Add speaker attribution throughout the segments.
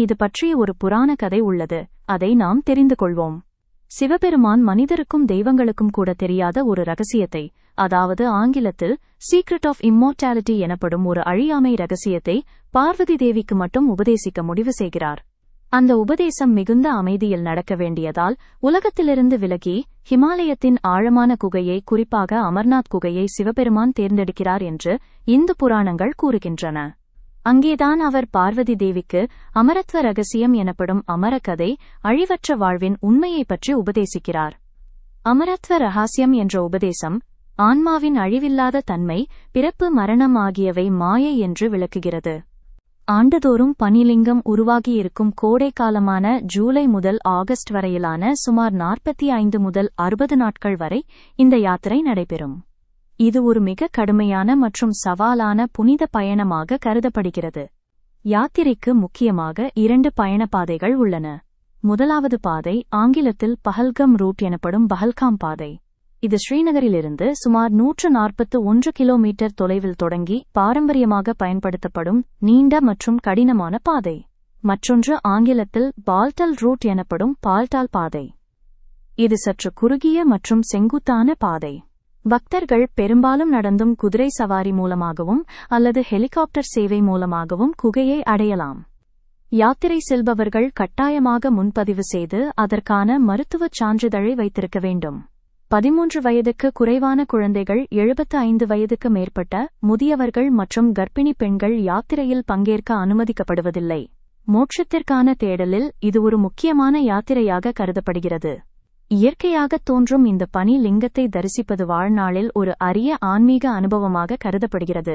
Speaker 1: இது பற்றிய ஒரு புராண கதை உள்ளது. அதை நாம் தெரிந்து கொள்வோம். சிவபெருமான் மனிதருக்கும் தெய்வங்களுக்கும் கூட தெரியாத ஒரு ரகசியத்தை அதாவது ஆங்கிலத்தில் சீக்ரெட் ஆஃப் இம்மோர்டாலிட்டி எனப்படும் ஒரு அழியாமை ரகசியத்தை பார்வதி தேவிக்கு மட்டும் உபதேசிக்க முடிவு செய்கிறார். அந்த உபதேசம் மிகுந்த அமைதியில் நடக்க வேண்டியதால் உலகத்திலிருந்து விலகி ஹிமாலயத்தின் ஆழமான குகையை குறிப்பாக அமர்நாத் குகையை சிவபெருமான் தேர்ந்தெடுக்கிறார் என்று இந்து புராணங்கள் கூறுகின்றன. அங்கேதான் அவர் பார்வதி தேவிக்கு அமரத்வ ரகசியம் எனப்படும் அமரகதை அழிவற்ற வாழ்வின் உண்மையை பற்றி உபதேசிக்கிறார். அமரத்வ ரகசியம் என்ற உபதேசம் ஆன்மாவின் அழிவில்லாத தன்மை பிறப்பு மரணம் ஆகியவை மாயை என்று விளக்குகிறது. ஆண்டுதோறும் பனிலிங்கம் உருவாகியிருக்கும் கோடை காலமான ஜூலை முதல் ஆகஸ்ட் வரையிலான சுமார் நாற்பத்தி ஐந்து முதல் அறுபது நாட்கள் வரை இந்த யாத்திரை நடைபெறும். இது ஒரு மிக கடுமையான மற்றும் சவாலான புனித பயணமாக கருதப்படுகிறது. யாத்திரைக்கு முக்கியமாக இரண்டு பயணப்பாதைகள் உள்ளன. முதலாவது பாதை ஆங்கிலத்தில் பஹல்கம் ரூட் எனப்படும் பஹல்காம் பாதை. இது ஸ்ரீநகரிலிருந்து சுமார் நூற்று நாற்பத்து ஒன்று கிலோமீட்டர் தொலைவில் தொடங்கி பாரம்பரியமாக பயன்படுத்தப்படும் நீண்ட மற்றும் கடினமான பாதை. மற்றொன்று ஆங்கிலத்தில் பால்டல் ரூட் எனப்படும் பால்டால் பாதை. இது சற்று குறுகிய மற்றும் செங்குத்தான பாதை. பக்தர்கள் பெரும்பாலும் நடந்தும் குதிரை சவாரி மூலமாகவும் அல்லது ஹெலிகாப்டர் சேவை மூலமாகவும் குகையை அடையலாம். யாத்திரை செல்பவர்கள் கட்டாயமாக முன்பதிவு செய்து அதற்கான மருத்துவச் சான்றிதழை வைத்திருக்க வேண்டும். பதிமூன்று வயதுக்கு குறைவான குழந்தைகள் எழுபத்து ஐந்து வயதுக்கு மேற்பட்ட முதியவர்கள் மற்றும் கர்ப்பிணி பெண்கள் யாத்திரையில் பங்கேற்க அனுமதிக்கப்படுவதில்லை. மோட்சத்திற்கான தேடலில் இது ஒரு முக்கியமான யாத்திரையாக கருதப்படுகிறது. இயற்கையாக தோன்றும் இந்த பனி லிங்கத்தை தரிசிப்பது வாழ்நாளில் ஒரு அரிய ஆன்மீக அனுபவமாக கருதப்படுகிறது.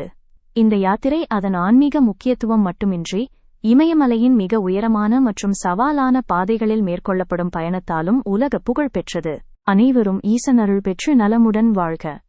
Speaker 1: இந்த யாத்திரை அதன் ஆன்மீக முக்கியத்துவம் மட்டுமின்றி இமயமலையின் மிக உயரமான மற்றும் சவாலான பாதைகளில் மேற்கொள்ளப்படும் பயணத்தாலும் உலக புகழ் பெற்றது. அனைவரும் ஈசனருள் பெற்று நலமுடன் வாழ்க.